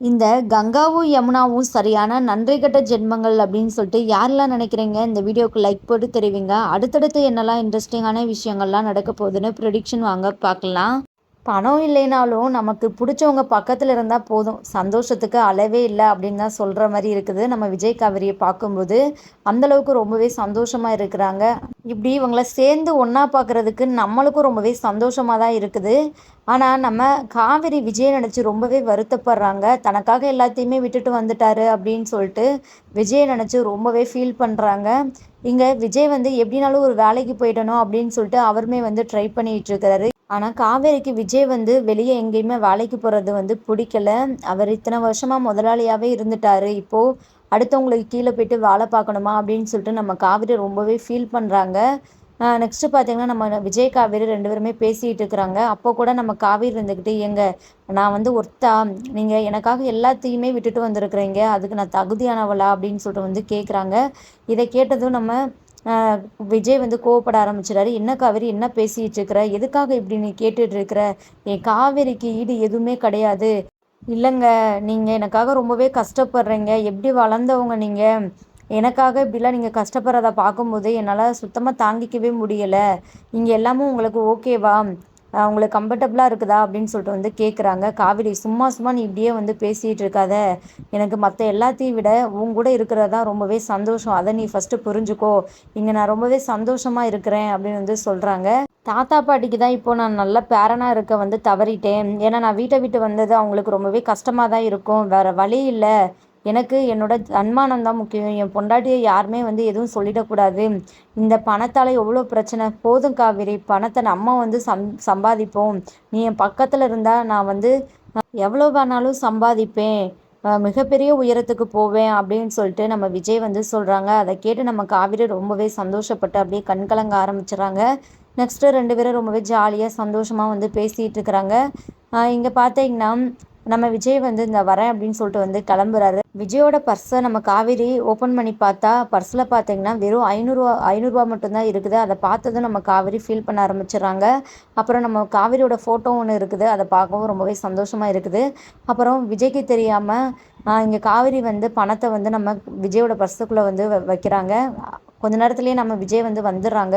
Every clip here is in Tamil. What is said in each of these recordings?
இந்த கங்காவும் யமுனாவும் சரியான நன்றி கட்ட ஜென்மங்கள் அப்படின்னு சொல்லிட்டு யாரெல்லாம் நினைக்கிறீங்க? இந்த வீடியோக்கு லைக் போட்டு தெரிவிங்க. அடுத்தடுத்து என்னெல்லாம் இன்ட்ரெஸ்டிங்கான விஷயங்கள்லாம் நடக்க போகுதுன்னு ப்ரெடிக்ஷன் வாங்க பார்க்கலாம். பணம் இல்லைனாலும் நமக்கு பிடிச்சவங்க பக்கத்தில் இருந்தால் போதும். சந்தோஷத்துக்கு அளவே இல்லை அப்படின்னு தான் சொல்கிற மாதிரி இருக்குது. நம்ம விஜய் காவிரியை பார்க்கும்போது அந்தளவுக்கு ரொம்பவே சந்தோஷமாக இருக்கிறாங்க. இப்படி இவங்கள சேர்ந்து ஒன்றா பார்க்குறதுக்கு நம்மளுக்கும் ரொம்பவே சந்தோஷமாக தான் இருக்குது. ஆனால் நம்ம காவிரி விஜய் நினச்சி ரொம்பவே வருத்தப்படுறாங்க. தனக்காக எல்லாத்தையுமே விட்டுட்டு வந்துட்டாரு அப்படின்னு சொல்லிட்டு விஜய் நினச்சி ரொம்பவே ஃபீல் பண்ணுறாங்க இங்கே விஜய் வந்து எப்படினாலும் ஒரு வேலைக்கு போயிடணும் அப்படின்னு சொல்லிட்டு அவருமே வந்து ட்ரை பண்ணிகிட்டு இருக்கிறாரு. ஆனால் காவேரிக்கு விஜய் வந்து வெளியே எங்கேயுமே வேலைக்கு போகிறது வந்து பிடிக்கல. அவர் இத்தனை வருஷமாக முதலாளியாகவே இருந்துட்டார். இப்போது அடுத்தவங்களுக்கு கீழே போயிட்டு வேலை பார்க்கணுமா அப்படின்னு சொல்லிட்டு நம்ம காவேரி ரொம்பவே ஃபீல் பண்ணுறாங்க நெக்ஸ்ட்டு பார்த்தீங்கன்னா நம்ம விஜய் காவேரி ரெண்டு பேருமே பேசிகிட்டு இருக்கிறாங்க. அப்போ கூட நம்ம காவேரி இருந்துக்கிட்டு எங்க நான் வந்து ஒர்த்தா? நீங்கள் எனக்காக எல்லாத்தையுமே விட்டுட்டு வந்திருக்கிறீங்க. அதுக்கு நான் தகுதியானவளா? அப்படின்னு சொல்லிட்டு வந்து கேட்குறாங்க இதை கேட்டதும் நம்ம விஜய் வந்து கோவப்பட ஆரம்பிச்சிடாரு என்ன காவேரி என்ன பேசிகிட்டு இருக்கிற எதுக்காக இப்படி நீ கேட்டுட்டு இருக்கிற என் காவேரிக்கு ஈடு எதுவுமே கிடையாது. இல்லைங்க நீங்கள் எனக்காக ரொம்பவே கஷ்டப்படுறீங்க. எப்படி வளர்ந்தவங்க நீங்கள் எனக்காக இப்படிலாம் நீங்கள் கஷ்டப்படுறத பார்க்கும்போது என்னால் சுத்தமாக தாங்கிக்கவே முடியலை. இங்கே எல்லாமும் உங்களுக்கு ஓகேவா? உங்களுக்கு கம்ஃபர்டபுளாக இருக்குதா அப்படின்னு சொல்லிட்டு வந்து கேட்குறாங்க காவிரி சும்மா சும்மா நீ இப்படியே வந்து பேசிகிட்டு இருக்காத. எனக்கு மற்ற எல்லாத்தையும் விட உன் கூட இருக்கிறது தான் ரொம்பவே சந்தோஷம். அதை நீ ஃபஸ்ட்டு புரிஞ்சுக்கோ. இங்கே நான் ரொம்பவே சந்தோஷமாக இருக்கிறேன் அப்படின்னு வந்து சொல்கிறாங்க தாத்தா பாட்டிக்கு தான் இப்போ நான் நல்ல பேரனாக இருக்க வந்து தவறிட்டேன். ஏன்னா நான் வீட்டை விட்டு வந்தது அவங்களுக்கு ரொம்பவே கஷ்டமாக தான் இருக்கும். வேறு வழி இல்லை. எனக்கு என்னோட தன்மானம் தான் முக்கியம். என் பொண்டாட்டியை யாருமே வந்து எதுவும் சொல்லிடக்கூடாது. இந்த பணத்தால் எவ்வளோ பிரச்சனை? போதும் காவேரி. பணத்தை நம்ம வந்து சம் சம்பாதிப்போம். நீ என் பக்கத்தில் இருந்தால் நான் வந்து எவ்வளோ வேணாலும் சம்பாதிப்பேன். மிகப்பெரிய உயரத்துக்கு போவேன் அப்படின்னு சொல்லிட்டு நம்ம விஜய் வந்து சொல்கிறாங்க அதை கேட்டு நம்ம காவிரி ரொம்பவே சந்தோஷப்பட்டு அப்படியே கண்கலங்க ஆரம்பிச்சிடறாங்க. நெக்ஸ்ட்டு ரெண்டு பேரும் ரொம்பவே ஜாலியாக சந்தோஷமாக வந்து பேசிகிட்டு இருக்கிறாங்க. இங்கே பார்த்தீங்கன்னா நம்ம விஜய் வந்து இந்த வரேன் அப்படின்னு சொல்லிட்டு வந்து கிளம்புறாரு. விஜயோட பர்ஸை நம்ம காவேரி ஓப்பன் பண்ணி பார்த்தா பர்ஸில் பார்த்தீங்கன்னா வெறும் ஐநூறுரூவா ஐநூறுரூவா மட்டும்தான் இருக்குது. அதை பார்த்ததும் நம்ம காவேரி ஃபீல் பண்ண ஆரம்பிச்சிடுறாங்க. அப்புறம் நம்ம காவேரியோட ஃபோட்டோ ஒன்று இருக்குது. அதை பார்க்கவும் ரொம்பவே சந்தோஷமாக இருக்குது. அப்புறம் விஜய்க்கு தெரியாமல் இங்கே காவேரி வந்து பணத்தை வந்து நம்ம விஜயோட பர்ஸுக்குள்ளே வந்து வைக்கிறாங்க. கொஞ்ச நேரத்துலேயே நம்ம விஜய் வந்து வந்துடுறாங்க.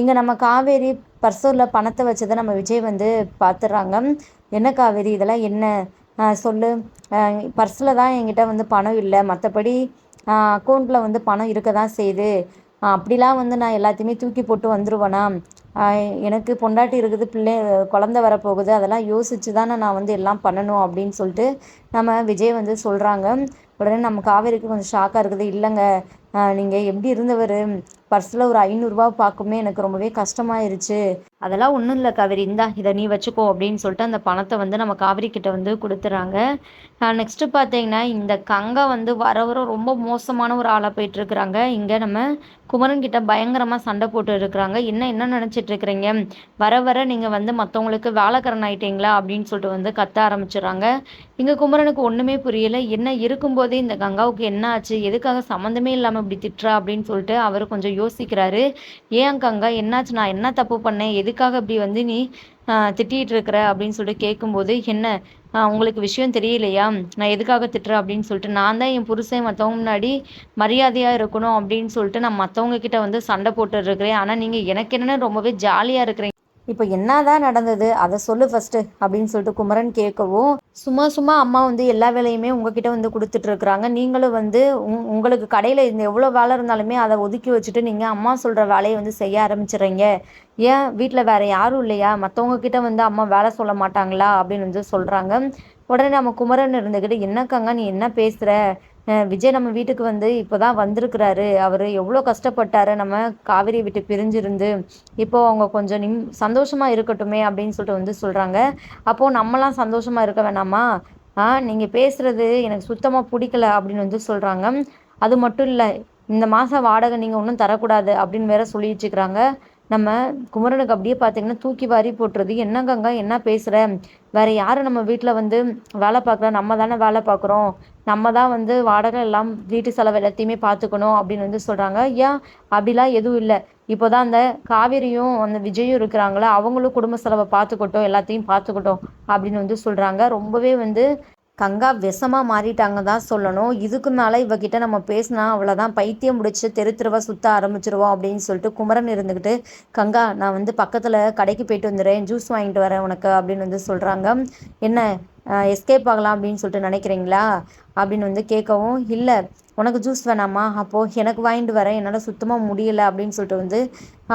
இங்கே நம்ம காவேரி பர்ஸில் பணத்தை வச்சதை நம்ம விஜய் வந்து பார்த்துடுறாங்க. என்ன காவேரி இதெல்லாம் என்ன? சொல்லு. பர்ஸில் தான் என்கிட்ட வந்து பணம் இல்லை. மற்றபடி அக்கௌண்ட்டில் வந்து பணம் இருக்க தான் செய்யுது அப்படிலாம் வந்து நான் எல்லாத்தையுமே தூக்கி போட்டு வந்துடுவேனா எனக்கு பொண்டாட்டி இருக்குது பிள்ளை குழந்த வரப்போகுது. அதெல்லாம் யோசித்து தானே நான் வந்து எல்லாம் பண்ணணும் அப்படின்னு சொல்லிட்டு நம்ம விஜய் வந்து சொல்கிறாங்க உடனே நம்ம காவேரிக்கு கொஞ்சம் ஷாக்காக இருக்குது. இல்லைங்க நீங்கள் எப்படி இருந்தவர்? பர்ஸில் ஒரு ஐநூறுரூவா பார்க்குமே எனக்கு ரொம்பவே கஷ்டமாயிருச்சு. அதெல்லாம் ஒன்றும் இல்லை காவேரி. இந்தா இதை நீ வச்சுக்கோ அப்படின்னு சொல்லிட்டு அந்த பணத்தை வந்து நம்ம காவேரி கிட்ட வந்து கொடுத்துறாங்க. நெக்ஸ்ட்டு பார்த்தீங்கன்னா இந்த கங்கை வந்து வர வர ரொம்ப மோசமான ஒரு ஆளாக போயிட்டுருக்குறாங்க. இங்கே நம்ம குமரன் கிட்ட பயங்கரமாக சண்டை போட்டு இருக்கிறாங்க. என்ன என்ன நினச்சிட்டு இருக்கிறீங்க? வர வர நீங்கள் வந்து மற்றவங்களுக்கு வேலைக்காரன் ஆயிட்டீங்களா அப்படின்னு சொல்லிட்டு வந்து கத்த ஆரம்பிச்சிடுறாங்க. இங்கே குமரனுக்கு ஒன்றுமே புரியலை. என்ன இருக்கும்போதே இந்த கங்காவுக்கு என்ன ஆச்சு? எதுக்காக சம்மந்தமே இல்லாமல் இப்படி திட்டுறா அப்படின்னு சொல்லிட்டு அவர் கொஞ்சம் யோசிக்கிறாரு. ஏன் கங்கா? என்னாச்சு? நான் என்ன தப்பு பண்ணேன்? எது எதுக்காக இப்படி வந்து நீ திட்டிகிட்டு இருக்கிற அப்படின்னு சொல்லிட்டு கேட்கும்போது என்ன உங்களுக்கு விஷயம் தெரியலையா? நான் எதுக்காக திட்டுறேன் அப்படின்னு சொல்லிட்டு நான் தான் என் புருஷன் மற்றவங்க முன்னாடி மரியாதையாக இருக்கணும் அப்படின்னு சொல்லிட்டு நான் மற்றவங்க கிட்ட வந்து சண்டை போட்டு இருக்கிறேன் ஆனால் நீங்கள் எனக்கு என்னென்னு ரொம்பவே ஜாலியாக இருக்கிறீங்க. இப்போ என்னதான் நடந்தது? அதை சொல்லு ஃபஸ்ட்டு அப்படின்னு சொல்லிட்டு குமரன் கேட்கவும் சும்மா சும்மா அம்மா வந்து எல்லா வேலையுமே உங்ககிட்ட வந்து கொடுத்துட்டு இருக்கிறாங்க நீங்களும் வந்து உங் உங்களுக்கு கடையில் இந்த எவ்வளோ வேலை இருந்தாலுமே அதை ஒதுக்கி வச்சுட்டு நீங்கள் அம்மா சொல்கிற வேலையை வந்து செய்ய ஆரம்பிச்சிடுறீங்க. ஏன் வீட்டில் வேறு யாரும் இல்லையா? மற்றவங்க கிட்ட வந்து அம்மா வேலை சொல்ல மாட்டாங்களா? அப்படின்னு வந்து சொல்கிறாங்க உடனே நம்ம குமரன் இருந்துக்கிட்டு என்னக்கங்க நீ என்ன பேசுகிற விஜய் நம்ம வீட்டுக்கு வந்து இப்போ தான் வந்திருக்கிறாரு. அவர் எவ்வளோ கஷ்டப்பட்டாரு. நம்ம காவிரி விட்டு பிரிஞ்சிருந்து இப்போ அவங்க கொஞ்சம் நிம் சந்தோஷமாக இருக்கட்டுமே அப்படின்னு சொல்லிட்டு வந்து சொல்கிறாங்க அப்போது நம்மலாம் சந்தோஷமாக இருக்க வேணாமா? ஆ நீங்கள் பேசுகிறது எனக்கு சுத்தமாக பிடிக்கல அப்படின்னு வந்து சொல்கிறாங்க அது மட்டும் இல்லை இந்த மாதம் வாடகை நீங்கள் ஒன்றும் தரக்கூடாது அப்படின்னு வேற சொல்லி வச்சுக்கிறாங்க நம்ம குமரனுக்கு அப்படியே பார்த்தீங்கன்னா தூக்கி வாரி போட்டுறது என்னங்கங்க என்ன பேசுகிற வேறு யார் நம்ம வீட்டில் வந்து வேலை பார்க்குறோம் நம்ம தானே வேலை பார்க்குறோம் நம்ம தான் வந்து வாடகை எல்லாம் வீட்டு செலவு எல்லாத்தையுமே பார்த்துக்கணும் அப்படின்னு வந்து சொல்கிறாங்க ஏன்? அப்படிலாம் எதுவும் இல்லை. இப்போ தான் அந்த காவேரியும் அந்த விஜயும் இருக்கிறாங்களே அவங்களும் குடும்ப செலவை பார்த்துக்கட்டும் எல்லாத்தையும் பார்த்துக்கட்டும் அப்படின்னு வந்து சொல்கிறாங்க ரொம்பவே வந்து கங்கா விஷமாக மாறிட்டாங்க தான் சொல்லணும். இதுக்கு மேலே இவகிட்ட நம்ம பேசினா அவ்வளோதான் பைத்தியம் முடிச்சு தெரு தெருவாக சுற்ற ஆரம்பிச்சிருவோம் அப்படின்னு சொல்லிட்டு குமரன் இருந்துக்கிட்டு கங்கா நான் வந்து பக்கத்தில் கடைக்கு போயிட்டு வந்துடுறேன் ஜூஸ் வாங்கிட்டு வரேன் உனக்கு அப்படின்னு வந்து சொல்கிறாங்க என்ன எஸ்கேப் ஆகலாம் அப்படின்னு சொல்லிட்டு நினைக்கிறீங்களா? அப்படின்னு வந்து கேட்கவும் இல்லை உனக்கு ஜூஸ் வேணாமா? அப்போது எனக்கு வாங்கிட்டு வரேன். என்னால் சுத்தமாக முடியலை. அப்படின்னு சொல்லிட்டு வந்து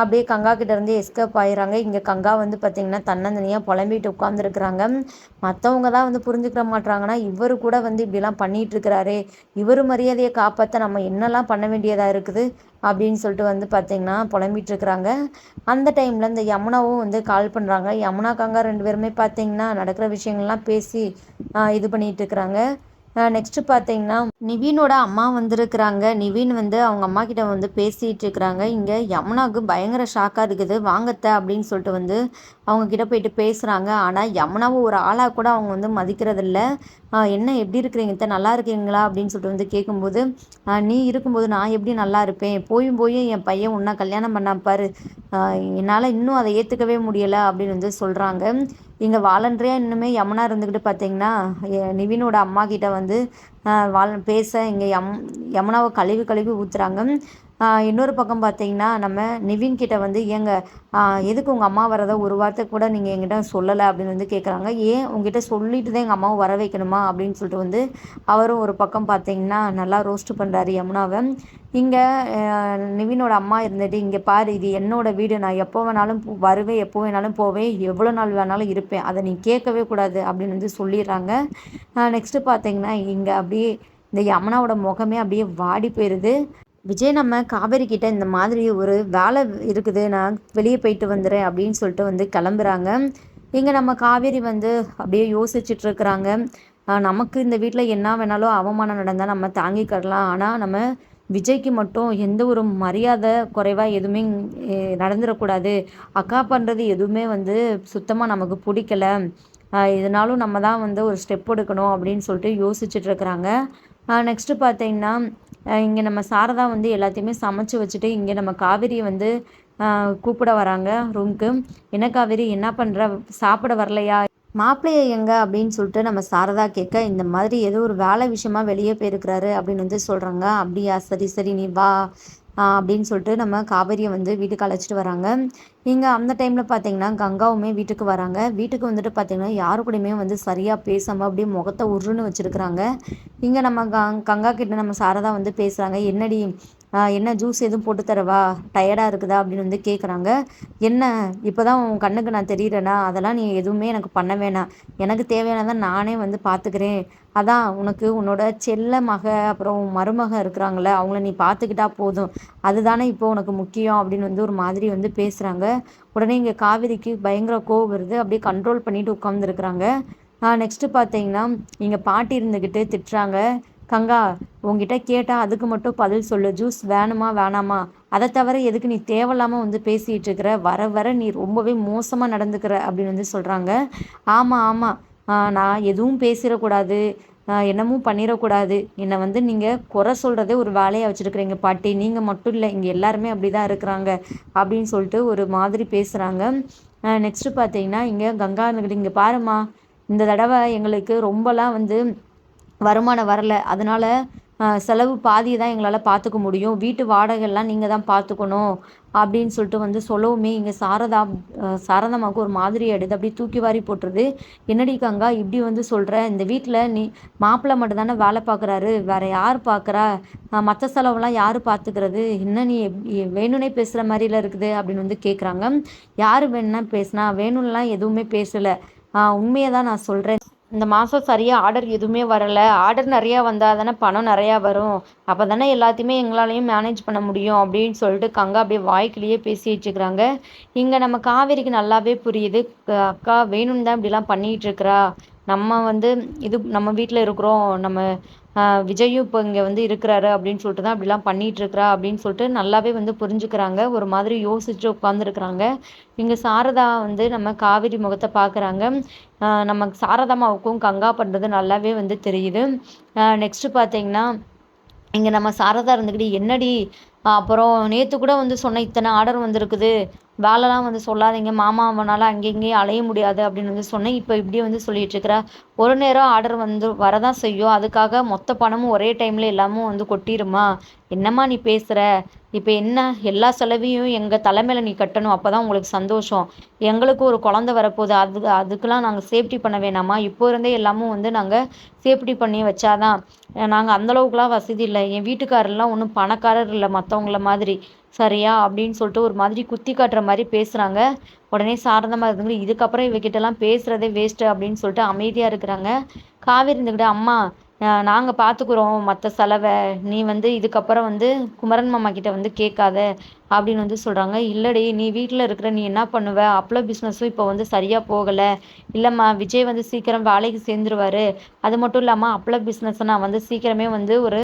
அப்படியே கங்கா கிட்டேருந்து எஸ்கேப் ஆயிடுறாங்க. இங்கே கங்கா வந்து பார்த்திங்கன்னா தன்னந்தனியாக புலம்பிட்டு உட்காந்துருக்குறாங்க மற்றவங்க தான் வந்து புரிஞ்சுக்கிற மாட்றாங்கன்னா இவர் கூட வந்து இப்படிலாம் பண்ணிகிட்ருக்கிறாரு இவர் மரியாதையை காப்பாற்ற நம்ம என்னெல்லாம் பண்ண வேண்டியதாக இருக்குது? அப்படின்னு சொல்லிட்டு வந்து பார்த்திங்கன்னா புலம்பிகிட்ருக்குறாங்க அந்த டைமில் இந்த யமுனாவும் வந்து கால் பண்ணுறாங்க யமுனா கங்கா ரெண்டு பேருமே பார்த்திங்கன்னா நடக்கிற விஷயங்கள்லாம் பேசி இது பண்ணிகிட்ருக்குறாங்க நெக்ஸ்ட்டு பார்த்தீங்கன்னா நிவீனோட அம்மா வந்திருக்கிறாங்க. நிவீன் வந்து அவங்க அம்மா கிட்ட வந்து பேசிகிட்டு இருக்கிறாங்க. இங்கே யமுனாவுக்கு பயங்கர ஷாக்காக இருக்குது. வாங்கத்த அப்படின்னு சொல்லிட்டு வந்து அவங்க கிட்ட போயிட்டு பேசுகிறாங்க ஆனால் யமுனாவும் ஒரு ஆளாக கூட அவங்க வந்து மதிக்கிறதில்ல. என்ன எப்படி இருக்கிறீங்க? நல்லா இருக்கீங்களா? அப்படின்னு சொல்லிட்டு வந்து கேட்கும்போது நீ இருக்கும்போது நான் எப்படி நல்லா இருப்பேன்? போயும் போயும் என் பையன் உன்னை கல்யாணம் பண்ணாப்பாரு என்னால் இன்னும் அதை ஏற்றுக்கவே முடியலை அப்படின்னு வந்து சொல்கிறாங்க இங்கே வாலண்டரியாக இன்னுமே யமுனா இருந்துக்கிட்டு பார்த்தீங்கன்னா நிவினோட அம்மா கிட்ட வந்து வால் பேச இங்கே யம் யமுனாவை கழுவி கழுவி ஊற்றுறாங்க இன்னொரு பக்கம் பார்த்தீங்கன்னா நம்ம நிவின் கிட்ட வந்து ஏங்க எதுக்கு உங்கள் அம்மா வரதை ஒரு வார்த்தை கூட நீங்கள் எங்கிட்ட சொல்லலை அப்படின்னு வந்து கேட்குறாங்க ஏன் உங்ககிட்ட சொல்லிட்டு தான் எங்கள் அம்மாவை வர வைக்கணுமா அப்படின்னு சொல்லிட்டு வந்து அவரும் ஒரு பக்கம் பார்த்தீங்கன்னா நல்லா ரோஸ்ட் பண்ணுறாரு யமுனாவை. இங்கே நிவினோட அம்மா இருந்துட்டு இங்கே பாரு இது என்னோடய வீடு. நான் எப்போ வேணாலும் வருவேன் எப்போ வேணாலும் போவேன். எவ்வளோ நாள் வேணாலும் இருப்பேன். அதை நீ கேட்கவே கூடாது அப்படின்னு வந்து சொல்லிடுறாங்க. நெக்ஸ்ட்டு பார்த்தீங்கன்னா இங்கே அப்படியே இந்த யமுனாவோட முகமே அப்படியே வாடி போயிடுது விஜய் நம்ம காவேரி கிட்ட இந்த மாதிரி ஒரு வேலை இருக்குது நான் வெளியே போயிட்டு வந்துடுறேன் அப்படின்னு சொல்லிட்டு வந்து கிளம்புறாங்க. இங்கே நம்ம காவேரி வந்து அப்படியே யோசிச்சுட்டு இருக்கிறாங்க. நமக்கு இந்த வீட்டில் என்ன வேணாலும் அவமானம் நடந்தால் நம்ம தாங்கிக்கிடலாம் ஆனால் நம்ம விஜய்க்கு மட்டும் எந்த ஒரு மரியாதை குறைவாக எதுவுமே நடந்துடக்கூடாது அக்கா பண்ணுறது எதுவுமே வந்து சுத்தமாக நமக்கு பிடிக்கல. இதனாலும் நம்ம தான் வந்து ஒரு ஸ்டெப் எடுக்கணும் அப்படின்னு சொல்லிட்டு யோசிச்சுட்டு இருக்கிறாங்க. நெக்ஸ்ட்டு பார்த்தீங்கன்னா இங்கே நம்ம சாரதா வந்து எல்லாத்தையுமே சமைச்சு வச்சுட்டு இங்கே நம்ம காவேரியை வந்து கூப்பிட வராங்க ரூம்க்கு என்ன காவேரி என்ன பண்ணுற சாப்பிட வரலையா? மாப்பிள்ளைய எங்க? அப்படின்னு சொல்லிட்டு நம்ம சாரதா கேட்க இந்த மாதிரி ஏதோ ஒரு வேலை விஷயமா வெளியே போயிருக்கிறாரு அப்படின்னு வந்து சொல்கிறாங்க அப்படியா? சரி சரி நீ வா. அப்படின்னு சொல்லிட்டு நம்ம காவேரியை வந்து வீட்டுக்கு அழைச்சிட்டு வராங்க. இங்கே அந்த டைமில் பார்த்தீங்கன்னா கங்காவுமே வீட்டுக்கு வராங்க. வீட்டுக்கு வந்துட்டு பார்த்தீங்கன்னா யாரு கூடயுமே வந்து சரியாக பேசாமல் அப்படியே முகத்தை உருன்னு வச்சுருக்குறாங்க. இங்கே நம்ம கங்கா கிட்ட நம்ம சாரதா வந்து பேசுகிறாங்க என்னடி என்ன ஜூஸ் எதுவும் போட்டு தரவா? டயர்டாக இருக்குதா? அப்படின்னு வந்து கேட்குறாங்க என்ன? இப்போ தான் உன் கண்ணுக்கு நான் தெரியிறேனா அதெல்லாம் நீ எதுவுமே எனக்கு பண்ண வேணாம் எனக்கு தேவையானதை நானே வந்து பார்த்துக்கிறேன் அதான் உனக்கு உன்னோட செல்ல மக அப்புறம் மருமக இருக்கிறாங்கள அவங்கள நீ பார்த்துக்கிட்டா போதும். அதுதானே இப்போ உனக்கு முக்கியம்? அப்படின்னு வந்து ஒரு மாதிரி வந்து பேசுகிறாங்க உடனே இங்கே காவிரிக்கு பயங்கர கோவம் வருது. அப்படியே கண்ட்ரோல் பண்ணிட்டு உட்காந்துருக்குறாங்க நெக்ஸ்ட்டு பார்த்தீங்கன்னா இங்கே பாட்டி இருந்துக்கிட்டு திட்டுறாங்க. கங்கா உங்ககிட்ட கேட்டால் அதுக்கு மட்டும் பதில் சொல்லு. ஜூஸ் வேணுமா வேணாமா? அதை தவிர எதுக்கு நீ தேவையில்லாமல் வந்து பேசிகிட்டு இருக்கிற? வர வர நீ ரொம்பவே மோசமாக நடந்துக்கிற அப்படின்னு வந்து சொல்கிறாங்க ஆமாம் ஆமாம் நான் எதுவும் பேசிடக்கூடாது. என்னமும் பண்ணிடக்கூடாது. என்னை வந்து நீங்கள் குறை சொல்கிறதே ஒரு வேலையாக வச்சுருக்குறீங்க. பாட்டி நீங்கள் மட்டும் இல்லை இங்கே எல்லாருமே அப்படி தான் இருக்கிறாங்க அப்படின்னு சொல்லிட்டு ஒரு மாதிரி பேசுகிறாங்க நெக்ஸ்ட்டு பார்த்தீங்கன்னா இங்கே கங்கா இங்கே பாருமா இந்த தடவை எங்களுக்கு ரொம்பலாம் வந்து வருமானம் வரல. அதனால் செலவு பாதியை தான் எங்களால் பார்த்துக்க முடியும். வீட்டு வாடகைலாம் நீங்கள் தான் பார்த்துக்கணும் அப்படின்னு சொல்லிட்டு வந்து சொல்லவுமே இங்கே சாரதா சாரதாமாவுக்கு ஒரு மாதிரி எடுது அப்படியே தூக்கி வாரி போட்டுருது. என்னடி கங்கா இப்படி வந்து சொல்கிற இந்த வீட்டில் நீ மாப்பிள்ளை மட்டும் தானே வேலை பார்க்குறாரு வேறு யார் பார்க்குறா மற்ற செலவுலாம் யார் பார்த்துக்கிறது என்ன நீ வேணும்னே பேசுகிற மாதிரில இருக்குது அப்படின்னு வந்து கேட்குறாங்க யார் வேணும்னா பேசுனா வேணும்லாம் எதுவுமே பேசலை. உண்மையை தான் நான் சொல்கிறேன் இந்த மாதம் சரியாக ஆர்டர் எதுவுமே வரலை. ஆர்டர் நிறையா வந்தால் தானே பணம் நிறையா வரும். அப்போ தானே எல்லாத்தையுமே எங்களாலையும் மேனேஜ் பண்ண முடியும் அப்படின்னு சொல்லிட்டு கங்கா அப்படியே வாய்க்கிலேயே பேசி வச்சுக்கிறாங்க இங்கே நம்ம காவேரிக்கு நல்லாவே புரியுது. அக்கா வேணும்னு தான் இப்படிலாம் பண்ணிகிட்ருக்குறா நம்ம வந்து இது நம்ம வீட்டில் இருக்கிறோம் நம்ம விஜயும் இப்போ இங்கே வந்து இருக்கிறாரு அப்படின்னு சொல்லிட்டு தான் அப்படிலாம் பண்ணிகிட்ருக்கிறா அப்படின்னு சொல்லிட்டு நல்லாவே வந்து புரிஞ்சுக்கிறாங்க. ஒரு மாதிரி யோசிச்சு உட்காந்துருக்குறாங்க இங்கே சாரதா வந்து நம்ம காவிரி முகத்தை பார்க்குறாங்க நம்ம சாரதாமாவுக்கும் கங்கா பண்ணுறது நல்லாவே வந்து தெரியுது. நெக்ஸ்ட்டு பார்த்தீங்கன்னா இங்கே நம்ம சாரதா இருந்துக்கிட்டு என்னடி அப்புறம் நேற்று கூட வந்து சொன்ன இத்தனை ஆர்டர் வந்திருக்குது. வேலைலாம் வந்து சொல்லாதீங்க. மாமா அவனால் அங்கே இங்கேயும் அலைய முடியாது அப்படின்னு வந்து சொன்னேன். இப்போ இப்படி வந்து சொல்லிட்டு ஒரு நேரம் ஆர்டர் வந்து வரதான் செய்யும். அதுக்காக மொத்த பணமும் ஒரே டைமில் எல்லாமும் வந்து கொட்டிடுமா என்னம்மா நீ பேசுகிற இப்போ என்ன? எல்லா செலவையும் எங்கள் தலைமையில் நீ கட்டணும். அப்போ தான் உங்களுக்கு சந்தோஷம். எங்களுக்கும் ஒரு குழந்த வரப்போகுது. அது அதுக்கெலாம் நாங்கள் சேஃப்டி பண்ண வேணாமா? இப்போ இருந்தே எல்லாமும் வந்து நாங்கள் சேஃப்டி பண்ணி வச்சாதான். நாங்கள் அந்தளவுக்குலாம் வசதி இல்லை. என் வீட்டுக்காரர்லாம் ஒன்றும் பணக்காரர் இல்லை. மற்றவங்கள மாதிரி. சரியா? அப்படின்னு சொல்லிட்டு ஒரு மாதிரி குத்தி காட்டுற மாதிரி பேசுகிறாங்க உடனே சாரதமாக இருந்துங்க இதுக்கப்புறம் இவகிட்டலாம் பேசுகிறதே வேஸ்ட்டு அப்படின்னு சொல்லிட்டு அமைதியாக இருக்கிறாங்க. காவேரி இருந்துக்கிட்ட அம்மா நாங்கள் பார்த்துக்குறோம் மற்ற செலவை. நீ வந்து இதுக்கப்புறம் வந்து குமரன் மாமா கிட்ட வந்து கேட்காத அப்படின்னு வந்து சொல்கிறாங்க இல்லடி நீ வீட்டில் இருக்கிற நீ என்ன பண்ணுவ? அப்பளோ பிஸ்னஸும் இப்போ வந்து சரியாக போகலை. இல்லைம்மா விஜய் வந்து சீக்கிரம் வேலைக்கு சேர்ந்துருவாரு. அது மட்டும் இல்லாமல் அப்பளோ பிஸ்னஸை நான் வந்து சீக்கிரமே வந்து ஒரு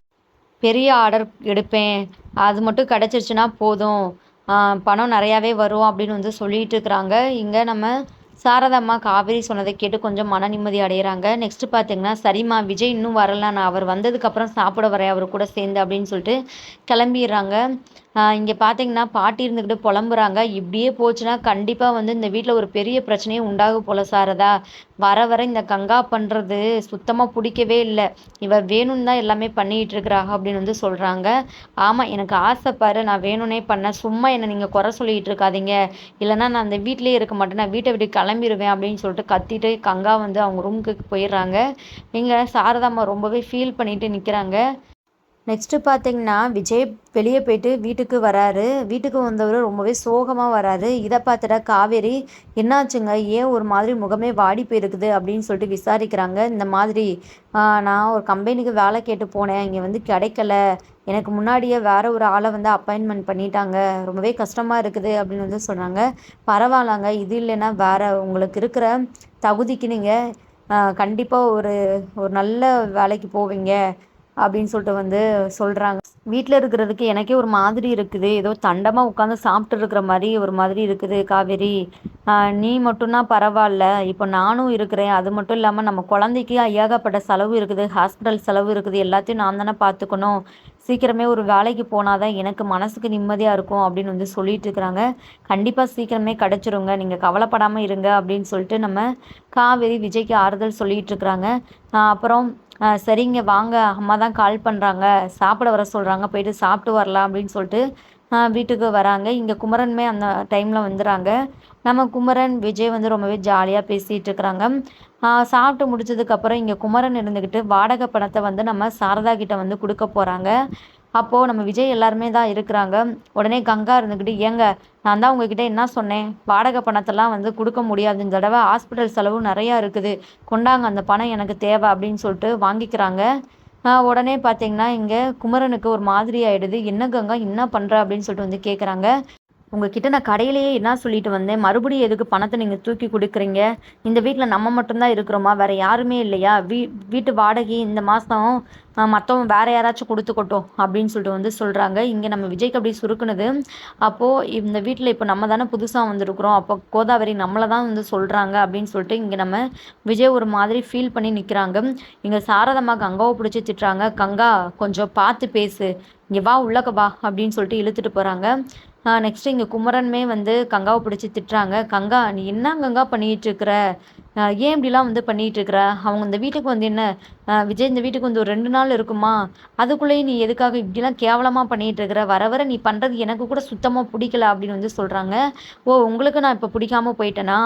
பெரிய ஆர்டர் எடுப்பேன். அது மட்டும் கிடச்சிருச்சுன்னா போதும். பணம் நிறையாவே வரும் அப்படின்னு வந்து சொல்லிட்டு இருக்கிறாங்க. இங்கே நம்ம சாரதாம்மா காவேரி சொன்னதை கேட்டு கொஞ்சம் மன நிம்மதி அடைகிறாங்க நெக்ஸ்ட் பார்த்தீங்கன்னா சரிம்மா விஜய் இன்னும் வரல. நான் அவர் வந்ததுக்கப்புறம் சாப்பிட வரேன். அவர் கூட சேர்ந்து அப்படின்னு சொல்லிட்டு கிளம்பிடுறாங்க. இங்கே பார்த்தீங்கன்னா பாட்டி இருந்துக்கிட்டு புலம்புறாங்க. இப்படியே போச்சுன்னா கண்டிப்பாக வந்து இந்த வீட்டில் ஒரு பெரிய பிரச்சனையே உண்டாகும் போல சாரதா. வர வர இந்த கங்கா பண்ணுறது சுத்தமாக பிடிக்கவே இல்லை. இவ வேணும்னு தான் எல்லாமே பண்ணிகிட்டு இருக்கிறா அப்படின்னு வந்து சொல்கிறாங்க ஆமாம் எனக்கு ஆசைப்பாரு நான் வேணும்னே பண்ணேன். சும்மா என்னை நீங்கள் குறை சொல்லிகிட்டு இருக்காதீங்க. இல்லைன்னா நான் அந்த வீட்லேயே இருக்க மாட்டேன். நான் வீட்டை விட்டு கிளம்பிடுவேன் அப்படின்னு சொல்லிட்டு கத்திட்டு கங்கா வந்து அவங்க ரூமுக்கு போயிடுறாங்க. இங்கே சாரதாம்மா ரொம்பவே ஃபீல் பண்ணிட்டு நிற்கிறாங்க நெக்ஸ்ட்டு பார்த்தீங்கன்னா விஜய் வெளியே போயிட்டு வீட்டுக்கு வராரு. வீட்டுக்கு வந்தவர் ரொம்பவே சோகமாக வராரு. இதை பார்த்துட்டா காவேரி என்னாச்சுங்க? ஏன் ஒரு மாதிரி முகமே வாடி போயிருக்குது? அப்படின்னு சொல்லிட்டு விசாரிக்கிறாங்க. இந்த மாதிரி நான் ஒரு கம்பெனிக்கு வேலை கேட்டு போனேன். இங்கே வந்து கிடைக்கல. எனக்கு முன்னாடியே வேற ஒரு ஆளை வந்து அப்பாயின்மெண்ட் பண்ணிட்டாங்க. ரொம்பவே கஷ்டமாக இருக்குது. அப்படின்னு வந்து சொல்கிறாங்க பரவாயில்லங்க. இது இல்லைன்னா வேற உங்களுக்கு இருக்கிற தகுதிக்கு நீங்கள் கண்டிப்பாக ஒரு ஒரு நல்ல வேலைக்கு போவீங்க. அப்படின்னு சொல்லிட்டு வந்து சொல்கிறாங்க வீட்டில் இருக்கிறதுக்கு எனக்கே ஒரு மாதிரி இருக்குது. ஏதோ தண்டமாக உட்காந்து சாப்பிட்டு இருக்கிற மாதிரி ஒரு மாதிரி இருக்குது காவேரி. நீ மட்டும்னா பரவாயில்ல. இப்போ நானும் இருக்கிறேன். அது மட்டும் இல்லாமல் நம்ம குழந்தைக்கு ஐயாகப்பட்ட செலவு இருக்குது. ஹாஸ்பிட்டல் செலவு இருக்குது. எல்லாத்தையும் நான் தானே பார்த்துக்கணும். சீக்கிரமே ஒரு வேலைக்கு போனால் தான் எனக்கு மனசுக்கு நிம்மதியாக இருக்கும் அப்படின்னு வந்து சொல்லிட்டு இருக்கிறாங்க. கண்டிப்பாக சீக்கிரமே கிடச்சிருங்க. நீங்கள் கவலைப்படாமல் இருங்க அப்படின்னு சொல்லிட்டு நம்ம காவேரி விஜய்க்கு ஆறுதல் சொல்லிகிட்டு இருக்கிறாங்க. அப்புறம் சரிங்க வாங்க. அம்மா தான் கால் பண்ணுறாங்க சாப்பிட வர சொல்கிறாங்க போயிட்டு சாப்பிட்டு வரலாம் அப்படின்னு சொல்லிட்டு வீட்டுக்கு வராங்க. இங்கே குமரனுமே அந்த டைமில் வந்துடுறாங்க நம்ம குமரன் விஜய் வந்து ரொம்பவே ஜாலியாக பேசிகிட்டு இருக்கிறாங்க. சாப்பிட்டு முடிச்சதுக்கப்புறம் இங்கே குமரன் இருந்துக்கிட்டு வாடகை பணத்தை வந்து நம்ம சாரதா கிட்ட வந்து கொடுக்க போகிறாங்க அப்போது நம்ம விஜய் எல்லாருமே தான் இருக்கிறாங்க. உடனே கங்கா இருந்துக்கிட்டு ஏங்க நான் தான் உங்ககிட்ட என்ன சொன்னேன்? வாடகை பணத்தெல்லாம் வந்து கொடுக்க முடியாது இந்த தடவை ஹாஸ்பிட்டல் செலவு நிறையா இருக்குது. கொண்டாங்க அந்த பணம் எனக்கு தேவை அப்படின்னு சொல்லிட்டு வாங்கிக்கிறாங்க. உடனே பார்த்தீங்கன்னா இங்கே குமரனுக்கு ஒரு மாதிரி ஆகிடுது என்ன கங்கா என்ன பண்ணுற அப்படின்னு சொல்லிட்டு வந்து கேட்குறாங்க உங்ககிட்ட நான் கடையிலேயே என்ன சொல்லிட்டு வந்தேன்? மறுபடியும் எதுக்கு பணத்தை நீங்கள் தூக்கி கொடுக்குறீங்க? இந்த வீட்டில் நம்ம மட்டும்தான் இருக்கிறோமா? வேறு யாருமே இல்லையா? வீ வீட்டு வாடகை இந்த மாதம் மற்றவங்க வேறு யாராச்சும் கொடுத்துக்கட்டும் அப்படின்னு சொல்லிட்டு வந்து சொல்கிறாங்க இங்கே நம்ம விஜய்க்கு அப்படி சுருக்குனது. அப்போது இந்த வீட்டில் இப்போ நம்ம தானே புதுசாக வந்திருக்கிறோம். அப்போ கோதாவரி நம்மளை தான் வந்து சொல்கிறாங்க அப்படின்னு சொல்லிட்டு இங்கே நம்ம விஜய் ஒரு மாதிரி ஃபீல் பண்ணி நிற்கிறாங்க இங்கே சாரதமாக கங்காவை பிடிச்சி திட்டுறாங்க. கங்கா கொஞ்சம் பார்த்து பேசு. இங்கே வா உள்ளக்க வா அப்படின்னு சொல்லிட்டு இழுத்துட்டு போகிறாங்க நெக்ஸ்ட்டு இங்கே குமரனுமே வந்து கங்காவை பிடிச்சி திட்டுறாங்க. கங்கா நீ என்ன கங்கா பண்ணிகிட்ருக்குற ஏன் இப்படிலாம் வந்து பண்ணிகிட்ருக்குற அவங்க இந்த வீட்டுக்கு வந்து என்ன? விஜய் இந்த வீட்டுக்கு வந்து ஒரு ரெண்டு நாள் இருக்குமா? அதுக்குள்ளேயே நீ எதுக்காக இப்படிலாம் கேவலமாக பண்ணிகிட்ருக்குற வர வர நீ பண்ணுறது எனக்கு கூட சுத்தமாக பிடிக்கல அப்படின்னு வந்து சொல்கிறாங்க ஓ உங்களுக்கு நான் இப்போ பிடிக்காம போயிட்டேனா?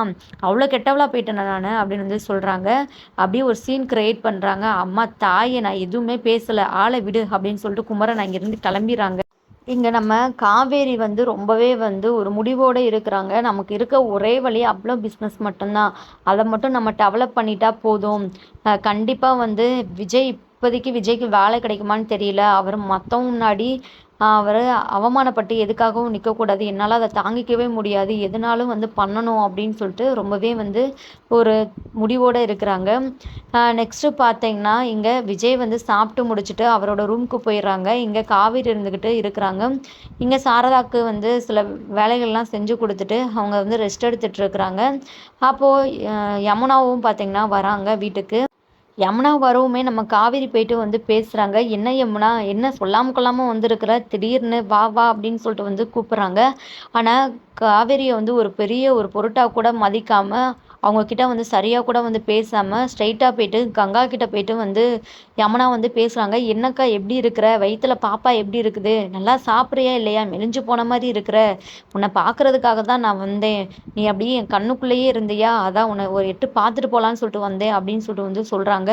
அவ்வளோ கெட்டவளாக போயிட்டேனா நான்? அப்படின்னு வந்து சொல்கிறாங்க அப்படியே ஒரு சீன் க்ரியேட் பண்ணுறாங்க அம்மா தாயை நான் எதுவுமே பேசலை. ஆளை விடு அப்படின்னு சொல்லிட்டு குமரன் அங்கேருந்து கிளம்பிடுறாங்க. இங்கே நம்ம காவேரி வந்து ரொம்பவே வந்து ஒரு முடிவோடு இருக்கிறாங்க. நமக்கு இருக்க ஒரே வழி அவ்வளோ பிஸ்னஸ் மட்டும்தான். அதை மட்டும் நம்ம டெவலப் பண்ணிட்டா போதும். கண்டிப்பாக வந்து விஜய் இப்போதைக்கு விஜய்க்கு வேலை கிடைக்குமான்னு தெரியல. அவர் மற்றவங்க முன்னாடி அவர் அவமானப்பட்டு எதுக்காகவும் நிற்கக்கூடாது என்னால் அதை தாங்கிக்கவே முடியாது. எதுனாலும் வந்து பண்ணணும் அப்படின்னு சொல்லிட்டு ரொம்பவே வந்து ஒரு முடிவோடு இருக்கிறாங்க. நெக்ஸ்ட்டு பார்த்தீங்கன்னா இங்கே விஜய் வந்து சாப்பிட்டு முடிச்சுட்டு அவரோட ரூமுக்கு போயிடுறாங்க. இங்கே காவேரி இருந்துக்கிட்டு இருக்கிறாங்க. இங்கே சாரதாக்கு வந்து சில வேலைகள்லாம் செஞ்சு கொடுத்துட்டு அவங்க வந்து ரெஸ்ட் எடுத்துகிட்டு இருக்கிறாங்க. அப்போது யமுனாவும் பார்த்திங்கன்னா வராங்க வீட்டுக்கு. யமுனா வரவுமே நம்ம காவேரி போயிட்டு வந்து பேசுகிறாங்க என்ன யமுனா? என்ன சொல்லாமல் கொள்ளாமல் வந்திருக்கிற? திடீர்னு வா வா அப்படின்னு சொல்லிட்டு வந்து கூப்பிட்றாங்க. ஆனால் காவேரியை வந்து ஒரு பெரிய ஒரு பொருட்டாக கூட மதிக்காமல் அவங்கக்கிட்ட வந்து சரியாக கூட வந்து பேசாமல் ஸ்ட்ரைட்டாக போயிட்டு கங்கா கிட்ட போயிட்டு வந்து யமுனா வந்து பேசுகிறாங்க என்னக்கா எப்படி இருக்கிற? வயிற்றுல பாப்பா எப்படி இருக்குது? நல்லா சாப்பிட்றியா இல்லையா? மெலிஞ்சு போன மாதிரி இருக்கிற? உன்னை பார்க்குறதுக்காக தான் நான் வந்தேன். நீ அப்படியே என் கண்ணுக்குள்ளேயே இருந்தியா? அதான் உன்னை ஒரு எட்டு பார்த்துட்டு போகலான்னு சொல்லிட்டு வந்தேன் அப்படின்னு சொல்லிட்டு வந்து சொல்கிறாங்க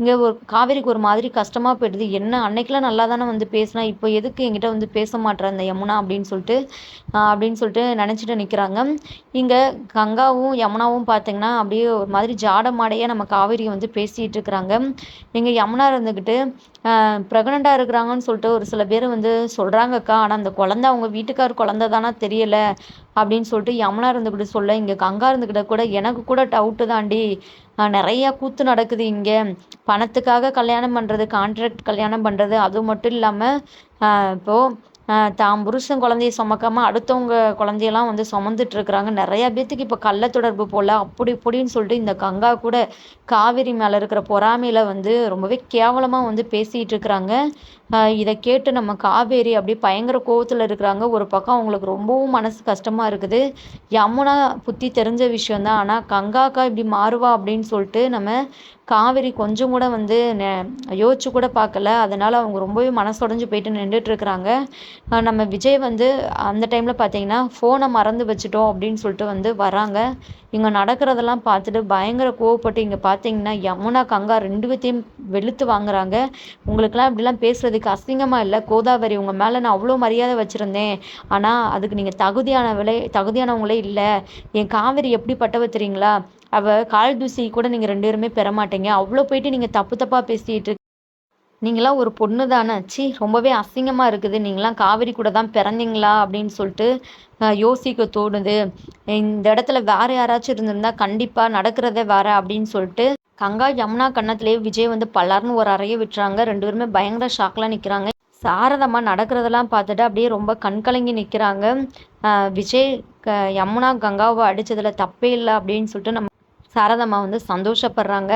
இங்கே ஒரு காவேரிக்கு ஒரு மாதிரி கஷ்டமாக போயிடுது. என்ன? அன்னைக்கெலாம் நல்லா தானே வந்து பேசினா? இப்போ எதுக்கு என்கிட்ட வந்து பேச மாட்டேற அந்த யமுனா? அப்படின்னு சொல்லிட்டு அப்படின்னு சொல்லிட்டு நினச்சிட்டு நிற்கிறாங்க இங்கே கங்காவும் யமுனாவும் பார்த்திங்கன்னா அப்படியே ஒரு மாதிரி ஜாட மாடையாக நம்ம காவேரியை வந்து பேசிகிட்டு இருக்கிறாங்க. இங்கே யமுனா இருந்துக்கிட்டு ப்ரெக்னெண்ட்டாக இருக்கிறாங்கன்னு சொல்லிட்டு ஒரு சில பேர் வந்து சொல்கிறாங்கக்கா ஆனால் அந்த குழந்த அவங்க வீட்டுக்கார் குழந்த தானா தெரியலை அப்படின்னு சொல்லிட்டு யமுனா இருந்துக்கிட்டு சொல்ல இங்கே கங்கா இருந்துக்கிட்ட கூட எனக்கு கூட டவுட்டு தாண்டி நிறையா கூத்து நடக்குது இங்கே. பணத்துக்காக கல்யாணம் பண்ணுறது கான்ட்ராக்ட் கல்யாணம் பண்ணுறது அது மட்டும் இல்லாமல் இப்போது தான் புருஷன் குழந்தைய சுமக்காம அடுத்தவங்க குழந்தையெல்லாம் வந்து சுமந்துட்டு இருக்கிறாங்க நிறையா பேர்த்துக்கு இப்போ கள்ள தொடர்பு போல் அப்படி இப்படின்னு சொல்லிட்டு இந்த கங்கா கூட காவேரி மேலே இருக்கிற பொறாமையில் வந்து ரொம்பவே கேவலமாக வந்து பேசிகிட்டு இருக்கிறாங்க இதை கேட்டு நம்ம காவேரி அப்படியே பயங்கர கோவத்தில் இருக்கிறாங்க. ஒரு பக்கம் அவங்களுக்கு ரொம்பவும் மனசு கஷ்டமாக இருக்குது. யமுனா புத்தி தெரிஞ்ச விஷயந்தான் ஆனால் கங்காக்கா இப்படி மாறுவா அப்படின்னு சொல்லிட்டு நம்ம காவேரி கொஞ்சம் கூட வந்து யோசிச்சு கூட பார்க்கல. அதனால் அவங்க ரொம்பவே மனசுடைஞ்சு போயிட்டு நின்றுட்டுருக்குறாங்க நம்ம விஜய் வந்து அந்த டைமில் பார்த்தீங்கன்னா ஃபோனை மறந்து வச்சுட்டோம் அப்படின்னு சொல்லிட்டு வந்து வராங்க. இங்கே நடக்கிறதெல்லாம் பார்த்துட்டு பயங்கர கோவப்பட்டு இங்கே பார்த்தீங்கன்னா யமுனா கங்கா ரெண்டு பேத்தையும் வெளுத்து வாங்குறாங்க. உங்களுக்கெல்லாம் இப்படிலாம் பேசுகிறதுக்கு அசிங்கமாக இல்லை? கோதாவரி உங்கள் மேலே நான் அவ்வளோ மரியாதை வச்சுருந்தேன். ஆனால் அதுக்கு நீங்கள் தகுதியான விலை தகுதியானவங்களே இல்லை. என் காவேரி எப்படிப்பட்டவ தெரியுங்களா? அவள் கால் தூசி கூட நீங்கள் ரெண்டு பேருமே பெற மாட்டீங்க அவ்வளோ போயிட்டு நீங்கள் தப்பு தப்பாக பேசிகிட்டு நீங்களாம் ஒரு பொண்ணு தானே சி ரொம்பவே அசிங்கமாக இருக்குது. நீங்களாம் காவேரி கூட தான் பிறந்தீங்களா? அப்படின்னு சொல்லிட்டு யோசிக்க தோணுது. இந்த இடத்துல வேறு யாராச்சும் இருந்திருந்தா கண்டிப்பாக நடக்கிறதே வேற அப்படின்னு சொல்லிட்டு கங்கா யமுனா கன்னத்துலேயே விஜய் வந்து பல்லார்னு ஒரு அறைய விட்டுறாங்க. ரெண்டு பேருமே பயங்கர ஷாக்லாம் நிற்கிறாங்க சாரதமாக நடக்கிறதெல்லாம் பார்த்துட்டு அப்படியே ரொம்ப கண்கலங்கி நிற்கிறாங்க விஜய் க யமுனா கங்காவை அடித்ததில் தப்பே இல்லை அப்படின்னு சொல்லிட்டு நம்ம சாரதம்மா வந்து சந்தோஷப்படுறாங்க.